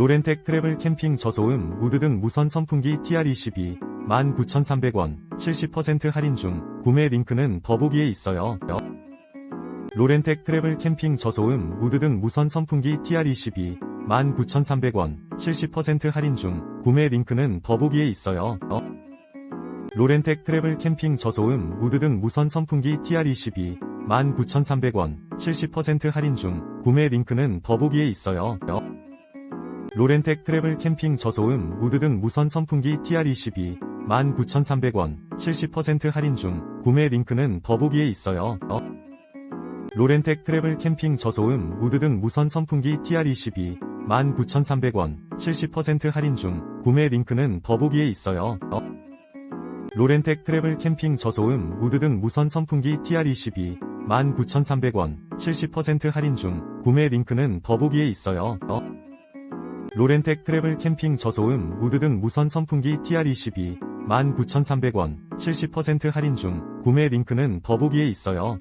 로렌텍 트래블 캠핑 저소음 무드 등 무선 선풍기 TR22 19,300원 70% 할인 중 구매 링크는 더보기에 있어요. 로렌텍 트래블 캠핑 저소음 무드 등 무선 선풍기 TR22 19,300원 70% 할인 중 구매 링크는 더보기에 있어요. 로렌텍 트래블 캠핑 저소음 무드 등 무선 선풍기 TR22 19,300원 70% 할인 중 구매 링크는 더보기에 있어요. 로렌텍 트래블 캠핑 저소음 무드 등 무선 선풍기 TR22 19,300원 70% 할인 중 구매 링크는 더보기에 있어요. 로렌텍 트래블 캠핑 저소음 무드 등 무선 선풍기 TR22 19,300원 70% 할인 중 구매 링크는 더보기에 있어요. 로렌텍 트래블 캠핑 저소음 무드 등 무선 선풍기 TR22 19,300원 70% 할인 중 구매 링크는 더보기에 있어요. 로렌텍 트래블 캠핑 저소음 무드 등 무선 선풍기 TR22 19,300원 70% 할인 중 구매 링크는 더보기에 있어요.